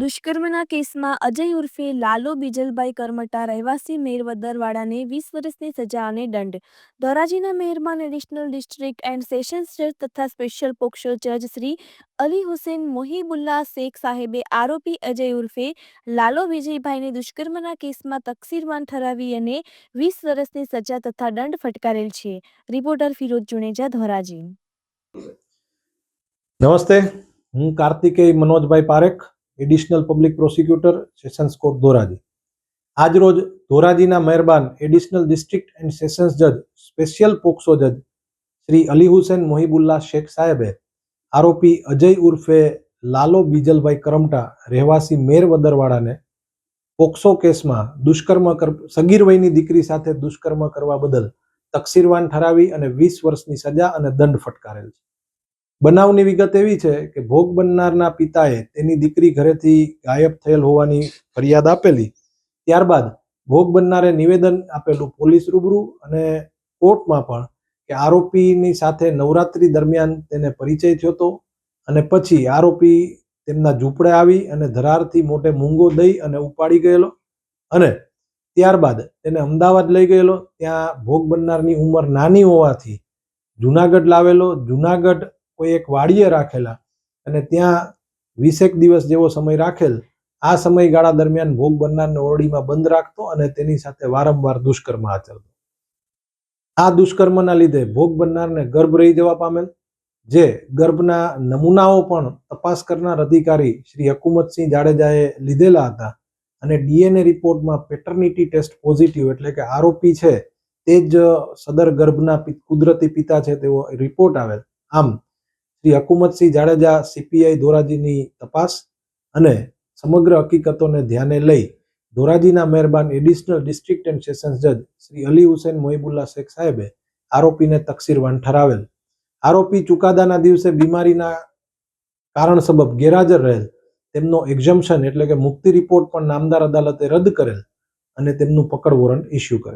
દુષ્કર્મના કેસમાં અજય ઉર્ફે લાલો બીજલભાઈ કરમટા રહેવાસી મેરવદરવાડાને વીસ વર્ષની સજા અને દંડ. ધોરાજીના મહેરબાન એડિશનલ ડિસ્ટ્રિક્ટ એન્ડ સેશન્સ જજ તથા સ્પેશિયલ પોક્સો જજ શ્રી અલી હુસેન મોહિબુલ્લા શેખ સાહેબે આરોપી અજય ઉર્ફે લાલો વિજયભાઈને દુષ્કર્મના કેસમાં તકસીરવાન ઠરાવી અને વીસ વર્ષની સજા તથા દંડ ફટકારેલ છે. રિપોર્ટર ફિરોજ જુનેજા, ધોરાજી. નમસ્તે. હું કાર્તિકેય મનોજભાઈ Parekh additional public prosecutor sessions court Dhoraji. આજરોજ ધોરાજીના મહેરબાન એડિશનલ ડિસ્ટ્રિક્ટ એન્ડ સેશન્સ જજ, સ્પેશિયલ પોક્સો જજ શ્રી અલી હુસેન મોહિબુલ્લા શેખ સાહેબે આરોપી અજય ઉર્ફે લાલો બીજલભાઈ કરમટા રહેવાસી મેર વદરવાડાને પોક્સો કેસમાં દુષ્કર્મ કર સગીર વયની દીકરી સાથે દુષ્કર્મ કરવા બદલ તકસીરવાન ઠરાવી અને વીસ વર્ષની સજા અને દંડ ફટકારેલ છે. બનાવની વિગત એવી છે કે ભોગ બનનારના પિતાએ તેની દીકરી ઘરેથી ગાયબ થયેલ હોવાની ફરિયાદ આપેલી. ત્યારબાદ ભોગ બનનારે નિવેદન આપેલું પોલીસ રૂબરૂ અને કોર્ટમાં પણ કે આરોપીની સાથે નવરાત્રી દરમિયાન તેને પરિચય થયો હતો અને પછી આરોપી તેમના ઝૂંપડે આવી અને ધરારથી મોટે મૂંગો દઈ અને ઉપાડી ગયેલો અને ત્યારબાદ તેને અમદાવાદ લઈ ગયેલો. ત્યાં ભોગ બનનારની ઉંમર નાની હોવાથી જુનાગઢ લાવેલો. જુનાગઢ કોઈ એક વાડીએ રાખેલા અને ત્યાં વીસેક દિવસ જેવો સમય રાખેલ, આ સમયગાળા દરમિયાન ભોગ બનનારને ઓરડીમાં બંધ રાખતો અને તેની સાથે વારંવાર દુષ્કર્મ આચરતો આ દુષ્કર્મના લીધે ભોગ બનનારને ગર્ભ રહી જવા પામેલ, જે ગર્ભના નમૂનાઓ પણ તપાસ કરનાર અધિકારી શ્રી હકુમતસિંહ જાડેજાએ લીધેલા હતા અને ડીએનએ રિપોર્ટમાં પેટર્નિટી ટેસ્ટ પોઝિટિવ એટલે કે આરોપી છે તે જ સદર ગર્ભના કુદરતી પિતા છે તેવો રિપોર્ટ આવેલ. આમ શ્રી હકુમતસિંહ જાડેજા સીપીઆઈ ધોરાજીની તપાસ અને સમગ્ર હકીકતોને ધ્યાને લઈ ધોરાજીના મહેરબાન એડિશનલ ડિસ્ટ્રિક્ટ એન્ડ સેશન્સ જજ શ્રી અલી હુસેન મોહિબુલ્લા શેખ સાહેબે આરોપીને તકસીરવાન ઠરાવેલ. આરોપી ચુકાદાના દિવસે બીમારીના કારણ સબબ ગેરહાજર રહેલ. તેમનો એક્ઝમ્પશન એટલે કે મુક્તિ રિપોર્ટ પણ નામદાર અદાલતે રદ કરેલ અને તેમનું પકડ વોરંટ ઇસ્યુ કરેલ.